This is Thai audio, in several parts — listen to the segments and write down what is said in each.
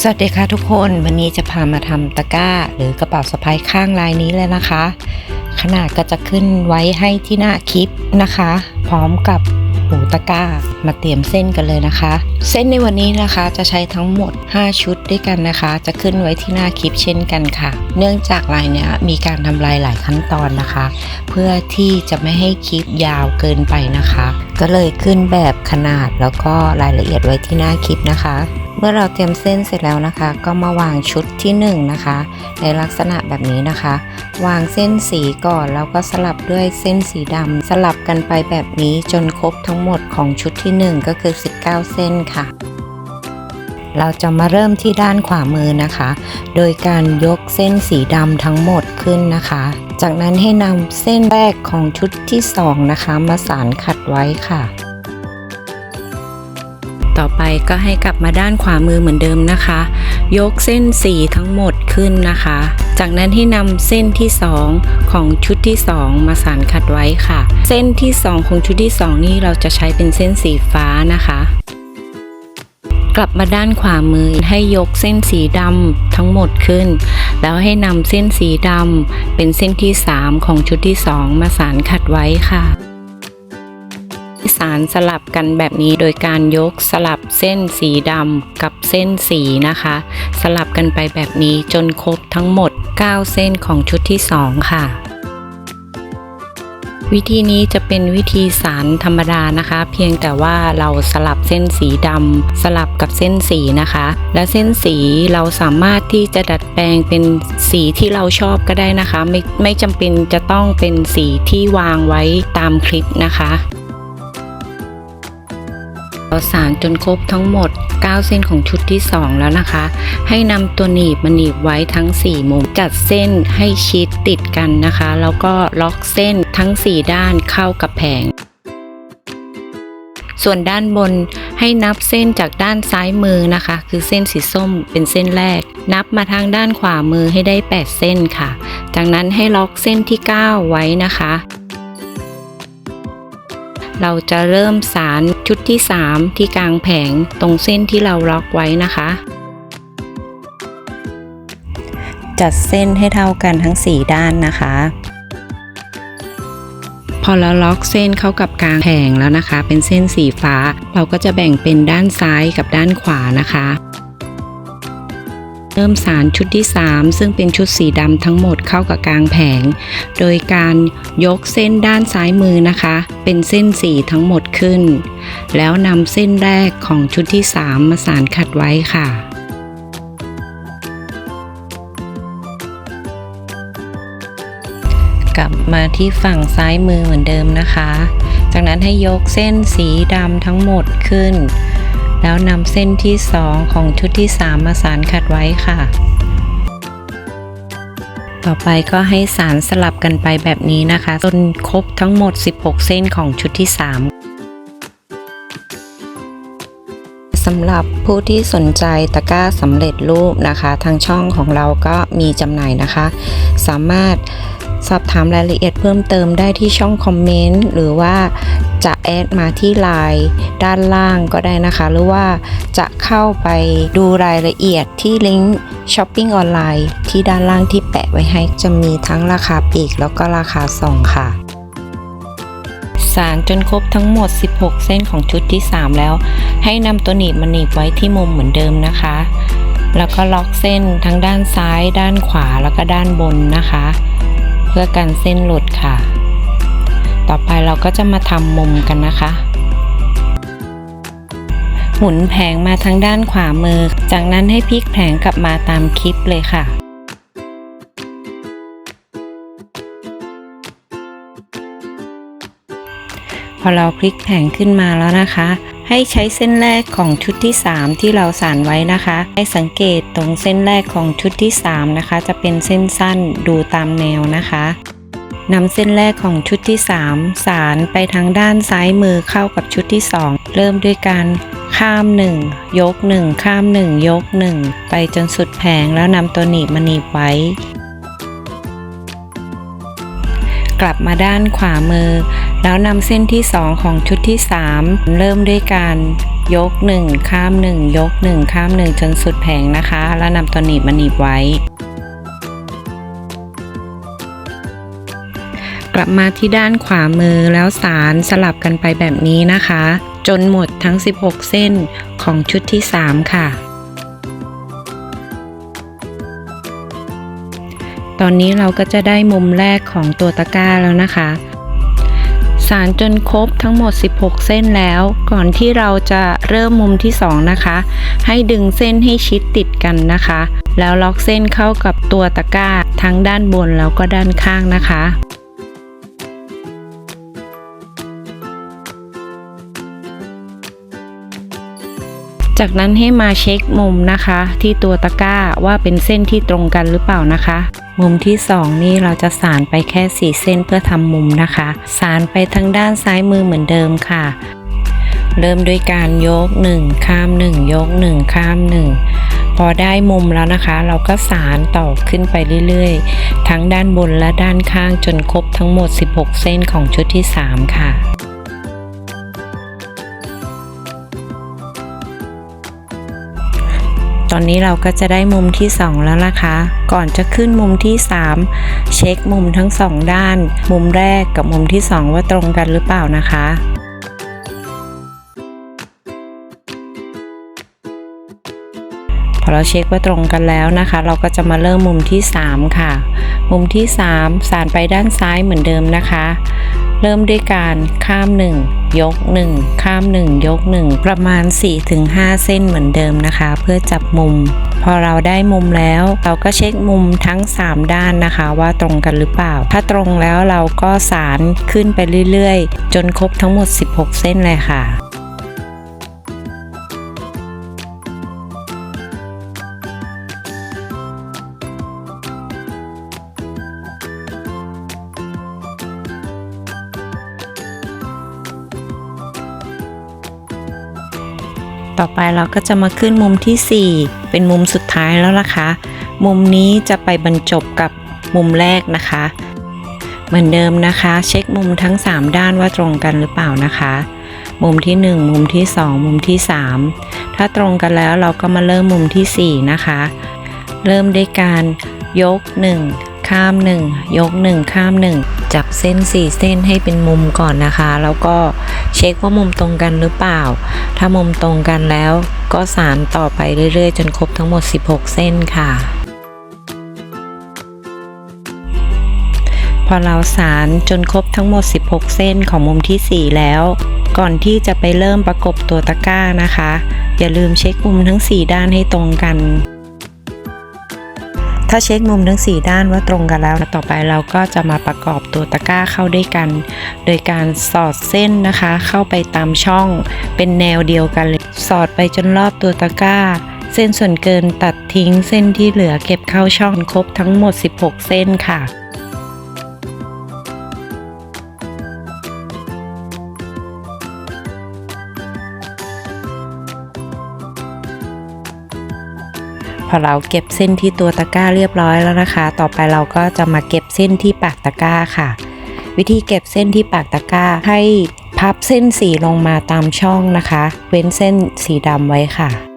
สวัสดีค่ะทุกคนวันนี้จะพามาทำตะกร้า หรือกระเป๋าสะพายข้างลายนี้เลยนะคะ ขนาดก็จะขึ้นไว้ให้ที่หน้าคลิปนะคะ พร้อมกับหูตะกร้ามาเตรียมเส้นกันเลยนะคะ เส้นในวันนี้นะคะจะใช้ทั้งหมด 5 ชุดด้วยกันนะคะ จะขึ้นไว้ที่หน้าคลิปเช่นกันค่ะ เนื่องจากลายเนี้ยมีการทำลายหลายขั้นตอนนะคะ เพื่อที่จะไม่ให้คลิปยาวเกินไปนะคะ ก็เลยขึ้นแบบขนาดแล้วก็รายละเอียดไว้ที่หน้าคลิปนะคะ เมื่อเราเตรียมเส้นเสร็จแล้วนะคะ ก็มาวางชุดที่1นงนะคะ ในลักษณะแบบนี้นะคะ วางเส้นสีก่อนแล้วก็สลับด้วยเส้นสีดำสลับกันไปแบบนี้จนครบทั้งหมดของชุดที่ 1 ก็คือ 19 เส้นค่ะ เราจะมาเริ่มที่ด้านขวามือนะคะ โดยการยกเส้นสีดำทั้งหมดขึ้นนะคะ จากนั้นให้นำเส้นแรกของชุดที่ 2 นะคะ มาสานขัดไว้ค่ะ ต่อไปก็ให้กลับมาด้านขวามือเหมือนเดิมนะคะ ยกเส้นสีทั้งหมดขึ้นนะคะ จากนั้นให้นำเส้นที่ 2 ของชุดที่ 2 มาสานขัดไว้ค่ะ เส้นที่ 2 ของชุดที่ 2 นี่เราจะใช้เป็นเส้นสีฟ้านะคะกลับมาด้านขวามือให้ยกเส้นสีดำทั้งหมดขึ้น แล้วให้นำเส้นสีดำเป็นเส้นที่ 3 ของชุดที่ 2 มาสานขัดไว้ค่ะารสลับกันแบบนี้โดยการยกสลับเส้นสีดำกับเส้นสีนะคะ สลับกันไปแบบนี้จนครบทั้งหมด 9 เส้นของชุดที่ 2 ค่ะวิธีนี้จะเป็นวิธีสารธรรมดานะคะ เพียงแต่ว่าเราสลับเส้นสีดำสลับกับเส้นสีนะคะ และเส้นสีเราสามารถที่จะดัดแปลงเป็นสีที่เราชอบก็ได้นะคะ ไม่ไม่จำเป็นจะต้องเป็นสีที่วางไว้ตามคลิปนะคะ เราสารจนครบทั้งหมด 9 เส้นของชุดที่ 2 แล้วนะคะ ให้นำตัวหนีบมาหนีบไว้ทั้ง 4 มุม จัดเส้นให้ชิดติดกันนะคะ แล้วก็ล็อกเส้นทั้ง 4 ด้านเข้ากับแผง ส่วนด้านบนให้นับเส้นจากด้านซ้ายมือนะคะ คือเส้นสีส้มเป็นเส้นแรก นับมาทางด้านขวามือให้ได้ 8 เส้นค่ะ จากนั้นให้ล็อกเส้นที่ 9 ไว้นะคะ เราจะเริ่มสารชุดที่ 3 ที่กลางแผงตรงเส้นที่เราล็อกไว้นะคะ จัดเส้นให้เท่ากันทั้ง 4 ด้านนะคะ พอเราล็อกเส้นเข้ากับกลางแผงแล้วนะคะ เป็นเส้นสีฟ้า เราก็จะแบ่งเป็นด้านซ้ายกับด้านขวานะคะ เริ่มสารชุดที่ 3 ซึ่งเป็นชุดสีดำทั้งหมดเข้ากับกลางแผง โดยการยกเส้นด้านซ้ายมือนะคะ เป็นเส้นสีทั้งหมดขึ้น แล้วนำเส้นแรกของชุดที่ 3 มาสานขัดไว้ค่ะกลับมาที่ฝั่งซ้ายมือเหมือนเดิมนะคะ จากนั้นให้ยกเส้นสีดำทั้งหมดขึ้น แล้วนำเส้นที่ 2 ของชุดที่ 3 มาสานขัดไว้ค่ะ ต่อไปก็ให้สารสลับกันไปแบบนี้นะคะ จนครบทั้งหมด 16 เส้นของชุดที่ 3สำหรับผู้ที่สนใจตะกร้าสำเร็จรูปนะคะ ทางช่องของเราก็มีจำหน่ายนะคะ สามารถ สอบถามรายละเอียดเพิ่มเติมได้ที่ช่องคอมเมนต์หรือว่าจะแอดมาที่ไลน์ด้านล่างก็ได้นะคะ หรือว่าจะเข้าไปดูรายละเอียดที่ลิงก์ช้อปปิ้งออนไลน์ที่ด้านล่างที่แปะไว้ให้จะมีทั้งราคาปลีกแล้วก็ราคาส่งค่ะ สารจนครบทั้งหมด 16 เส้นของชุดที่ 3 แล้ว ให้นำตัวหนีบมาหนีบไว้ที่มุมเหมือนเดิมนะคะ แล้วก็ล็อกเส้นทั้งด้านซ้าย ด้านขวาแล้วก็ด้านบนนะคะ พื่อกันเส้นหลุดค่ะ ต่อไปเราก็จะมาทำมุมกันนะคะ หมุนแผงมาทางด้านขวามือ จากนั้นให้พลิกแผงกลับมาตามคลิปเลยค่ะพอเราพลิกแผงขึ้นมาแล้วนะคะ ให้ใช้เส้นแรกของชุดที่ 3 ที่เราสานไว้นะคะ ให้สังเกตตรงเส้นแรกของชุดที่ 3 นะคะ จะเป็นเส้นสั้นดูตามแนวนะคะนำเส้นแรกของชุดที่ 3 สานไปทางด้านซ้ายมือเข้ากับชุดที่ 2 เริ่มด้วยการข้าม 1 ยก 1 ข้าม 1 ยก 1 ไปจนสุดแผงแล้วนำตัวหนีบมาหนีบไว้ กลับมาด้านขวามือ แล้วนำเส้นที่ 2 ของชุดที่ 3 เริ่มด้วยการยก 1 ข้าม 1 ยก 1 ข้าม 1 จนสุดแผงนะคะ แล้วนำตัวหนีบมาหนีบไว้ กลับมาที่ด้านขวามือแล้วสารสลับกันไปแบบนี้นะคะ จนหมดทั้ง 16 เส้นของชุดที่ 3 ค่ะ ตอนนี้เราก็จะได้มุมแรกของตัวตะกร้าแล้วนะคะ สารจนครบทั้งหมด 16 เส้นแล้ว ก่อนที่เราจะเริ่มมุมที่ 2 นะคะ ให้ดึงเส้นให้ชิดติดกันนะคะ แล้วล็อกเส้นเข้ากับตัวตะกร้าทั้งด้านบนแล้วก็ด้านข้างนะคะจากนั้นให้มาเช็คมุมนะคะ ที่ตัวตะกร้าว่าเป็นเส้นที่ตรงกันหรือเปล่านะคะ มุมที่สองนี่เราจะสานไปแค่ 4 เส้นเพื่อทำมุมนะคะ สานไปทางด้านซ้ายมือเหมือนเดิมค่ะ เริ่มด้วยการยก 1 ข้าม 1 ยก 1 ข้าม 1 พอได้มุมแล้วนะคะ เราก็สานต่อขึ้นไปเรื่อยๆ ทั้งด้านบนและด้านข้างจนครบทั้งหมด 16 เส้นของชุดที่ 3 ค่ะ อนนี้เราก็จะได้มุมที่ 2 แล้วนะคะ ก่อนจะขึ้นมุมที่ 3 เช็คมุมทั้ง 2 ด้าน มุมแรกกับมุมที่ 2 ว่าตรงกันหรือเปล่านะคะพอเราเช็คว่าตรงกันแล้วนะคะ เราก็จะมาเริ่มมุมที่ 3 ค่ะ มุมที่ 3 สานไปด้านซ้ายเหมือนเดิมนะคะ เริ่มด้วยการข้าม 1 ยก 1 ข้าม 1 ยก 1 ประมาณ 4-5 เส้นเหมือนเดิมนะคะ เพื่อจับมุม พอเราได้มุมแล้ว เราก็เช็คมุมทั้ง 3 ด้านนะคะ ว่าตรงกันหรือเปล่า ถ้าตรงแล้วเราก็สารขึ้นไปเรื่อยๆ จนครบทั้งหมด 16 เส้นเลยค่ะ ต่อไปเราก็จะมาขึ้นมุมที่ 4 เป็นมุมสุดท้ายแล้วล่ะคะ มุมนี้จะไปบรรจบกับมุมแรกนะคะ เหมือนเดิมนะคะ เช็คมุมทั้ง 3 ด้านว่าตรงกันหรือเปล่านะคะ มุมที่ 1 มุมที่ 2 มุมที่ 3 ถ้าตรงกันแล้วเราก็มาเริ่มมุมทีสี่4 นะคะ เริ่มด้วยการยก 1 ข้าม 1 ยก 1 ข้าม 1 จับเส้น 4 เส้นให้เป็นมุมก่อนนะคะ แล้วก็เช็คว่ามุมตรงกันหรือเปล่า ถ้ามุมตรงกันแล้วก็สานต่อไปเรื่อยๆ จนครบทั้งหมด 16 เส้นค่ะ พอเราสารจนครบทั้งหมด 16 เส้นของมุมทีสี่ 4 แล้ว ก่อนที่จะไปเริ่มประกบตัวตะกร้านะคะ อย่าลืมเช็คมุมทั้ง 4 ด้านให้ตรงกัน ถ้าเช็คมุมทั้ง 4 ด้านว่าตรงกันแล้วต่อไปเราก็จะมาประกอบตัวตะกร้าเข้าด้วยกัน โดยการสอดเส้นนะคะ เข้าไปตามช่องเป็นแนวเดียวกันเลยสอดไปจนรอบตัวตะกร้า เส้นส่วนเกินตัดทิ้งเส้นที่เหลือเก็บเข้าช่องครบทั้งหมด 16 เส้นค่ะ อเราเก็บเส้นที่ตัวตะกร้าเรียบร้อยแล้วนะคะ ต่อไปเราก็จะมาเก็บเส้นที่ปากตะกร้าค่ะ วิธีเก็บเส้นที่ปากตะกร้าให้พับเส้นสีลงมาตามช่องนะคะ เว้นเส้นสีดำไว้ค่ะ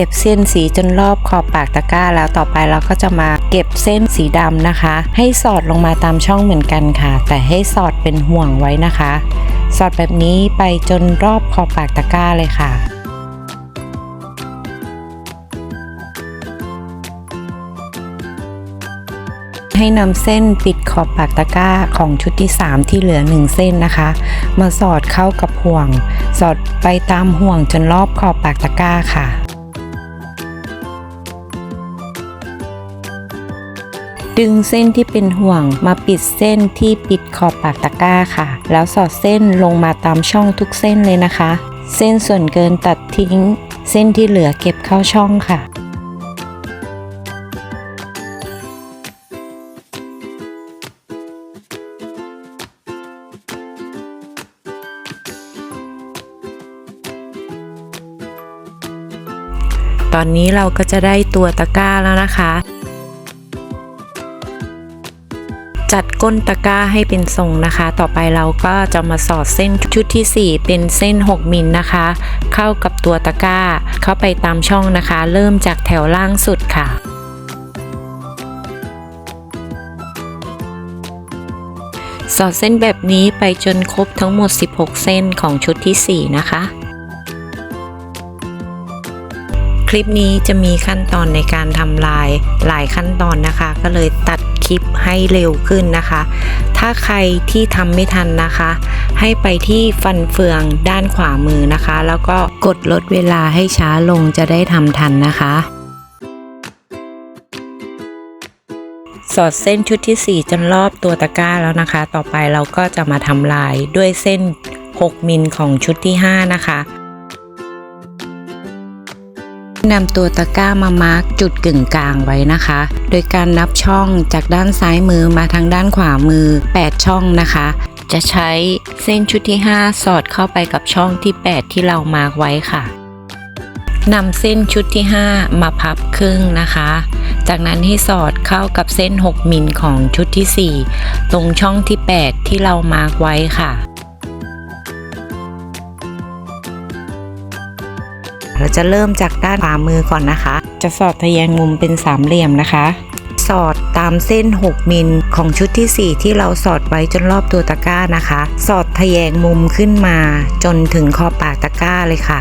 เก็บเส้นสีจนรอบขอบปากตะกร้า แล้วต่อไปเราก็จะมาเก็บเส้นสีดำนะคะ ให้สอดลงมาตามช่องเหมือนกันค่ะ แต่ให้สอดเป็นห่วงไว้นะคะ สอดแบบนี้ไปจนรอบขอบปากตะกร้าเลยค่ะให้นำเส้นปิดขอบปากตะกร้าของชุดที่ 3 ที่เหลือ 1 เส้นนะคะ มาสอดเข้ากับห่วง สอดไปตามห่วงจนรอบขอบปากตะกร้าค่ะ ดึงเส้นที่เป็นห่วงมาปิดเส้นที่ปิดขอบปากตะกร้าค่ะ แล้วสอดเส้นลงมาตามช่องทุกเส้นเลยนะคะ เส้นส่วนเกินตัดทิ้ง เส้นที่เหลือเก็บเข้าช่องค่ะตอนนี้เราก็จะได้ตัวตะกร้าแล้วนะคะ จัดก้นตะกร้าให้เป็นทรงนะคะ ต่อไปเราก็จะมาสอดเส้นชุดที่ 4 เป็นเส้น 6 มิลนะคะ เข้ากับตัวตะกร้า เข้าไปตามช่องนะคะ เริ่มจากแถวล่างสุดค่ะ สอดเส้นแบบนี้ไปจนครบทั้งหมด 16 เส้นของชุดที่ 4 นะคะคลิปนี้จะมีขั้นตอนในการทำลายหลายขั้นตอนนะคะ ก็เลยตัด คลิปให้เร็วขึ้นนะคะ ถ้าใครที่ทำไม่ทันนะคะ ให้ไปที่ฟันเฟืองด้านขวามือนะคะ แล้วก็กดลดเวลาให้ช้าลงจะได้ทำทันนะคะ สอดเส้นชุดที่ 4จนรอบตัวตะกร้าแล้วนะคะ ต่อไปเราก็จะมาทำลายด้วยเส้น 6มิลของชุดที่ 5 นะคะ นำตัวตะกร้ามามาร์กจุดกึ่งกลางไว้นะคะ โดยการนับช่องจากด้านซ้ายมือมาทางด้านขวามือ 8 ช่องนะคะ จะใช้เส้นชุดที่ 5 สอดเข้าไปกับช่องที่ 8 ที่เรามาร์กไว้ค่ะนำเส้นชุดที่ 5 มาพับครึ่งนะคะ จากนั้นให้สอดเข้ากับเส้น 6 มิลของชุดที่ 4 ตรงช่องที่ 8 ที่เรามาร์กไว้ค่ะ เราจะเริ่มจากด้านขวามือก่อนนะคะ จะสอดทะแยงมุมเป็นสามเหลี่ยมนะคะ สอดตามเส้น 6 มิลของชุดที่ 4 ที่เราสอดไว้จนรอบตัวตะกร้านะคะ สอดทะแยงมุมขึ้นมา จนถึงขอบปากตะกร้าเลยค่ะ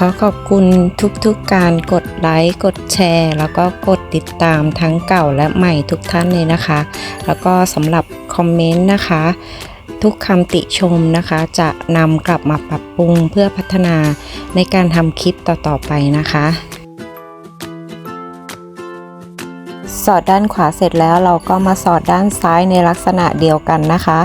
ขอขอบคุณทุกๆการกดไลค์ กดแชร์ แล้วก็กด ติดตามทั้งเก่าและใหม่ทุกท่านเลยนะคะ แล้วก็สำหรับคอมเมนต์นะคะ ทุกคำติชมนะคะ จะนำกลับมาปรับปรุงเพื่อพัฒนาในการทำคลิปต่อๆไปนะคะสอดด้านขวาเสร็จแล้วเราก็มาสอดด้านซ้ายในลักษณะเดียวกันนะคะ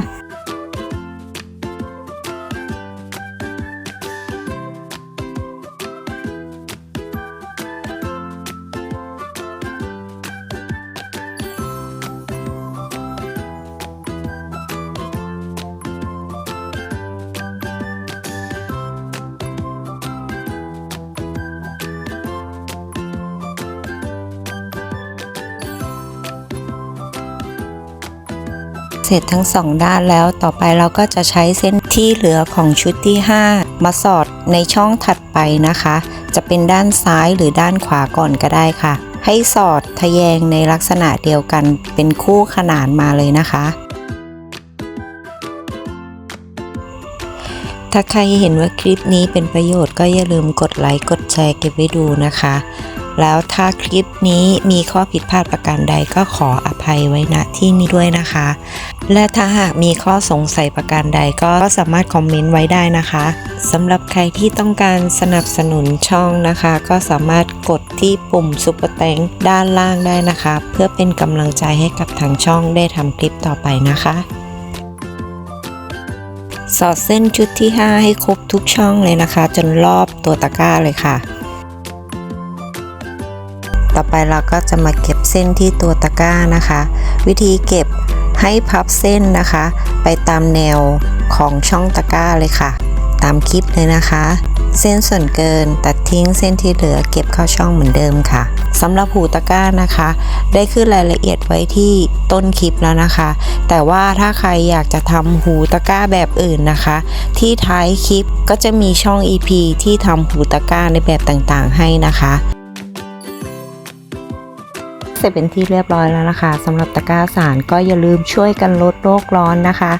ร็จทั้งสองด้านแล้ว ต่อไปเราก็จะใช้เส้นที่เหลือของชุดที่ 5 มาสอดในช่องถัดไปนะคะ จะเป็นด้านซ้ายหรือด้านขวาก่อนก็ได้ค่ะ ให้สอดทะแยงในลักษณะเดียวกันเป็นคู่ขนานมาเลยนะคะ ถ้าใครเห็นว่าคลิปนี้เป็นประโยชน์ก็อย่าลืมกดไลค์กดแชร์เก็บไว้ดูนะคะแล้วถ้าคลิปนี้มีข้อผิดพลาดประการใดก็ขออภัยไว้ณที่นี้ด้วยนะคะ และถ้าหากมีข้อสงสัยประการใดก็สามารถคอมเมนต์ไว้ได้นะคะสำหรับใครที่ต้องการสนับสนุนช่องนะคะ ก็สามารถกดที่ปุ่มซุปเปอร์แตงด้านล่างได้นะคะ เพื่อเป็นกำลังใจให้กับทางช่องได้ทำคลิปต่อไปนะคะ สอดเส้นชุดที่ 5 ให้ครบทุกช่องเลยนะคะ จนรอบตัวตะกร้าเลยค่ะ ต่อไปเราก็จะมาเก็บเส้นที่ตัวตะกร้านะคะ วิธีเก็บ ให้พับเส้นนะคะ ไปตามแนวของช่องตะกร้าเลยค่ะ ตามคลิปเลยนะคะ เส้นส่วนเกินตัดทิ้งเส้นที่เหลือเก็บเข้าช่องเหมือนเดิมค่ะสำหรับหูตะกร้านะคะ ได้ขึ้นรายละเอียดไว้ที่ต้นคลิปแล้วนะคะ แต่ว่าถ้าใครอยากจะทำหูตะกร้าแบบอื่นนะคะ ที่ท้ายคลิปก็จะมีช่อง EP ที่ทำหูตะกร้าในแบบต่างๆ ให้นะคะ เสร็จเป็นที่เรียบร้อยแล้วนะคะสำหรับตะกร้าสารก็อย่าลืมช่วยกันลดโลกร้อนนะคะ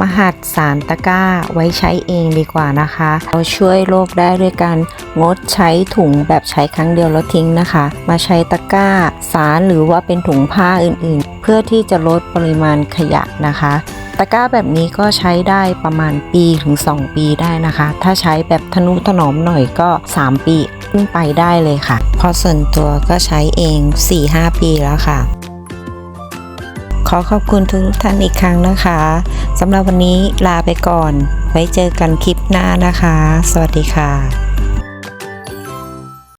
มาหัดสารตะกร้าไว้ใช้เองดีกว่านะคะ เราช่วยโลกได้ด้วยการงดใช้ถุงแบบใช้ครั้งเดียวแล้วทิ้งนะคะ มาใช้ตะกร้าสารหรือว่าเป็นถุงผ้าอื่นๆ เพื่อที่จะลดปริมาณขยะนะคะ ตะกร้าแบบนี้ก็ใช้ได้ประมาณปีถึง 2 ปีได้นะคะ ถ้าใช้แบบทนุถนอมหน่อยก็ 3 ปีขึ้นไปได้เลยค่ะ เพราะส่วนตัวก็ใช้เอง 4-5 ปีแล้วค่ะ ขอขอบคุณทุกท่านอีกครั้งนะคะสำหรับวันนี้ลาไปก่อน ไว้เจอกันคลิปหน้านะคะ สวัสดีค่ะ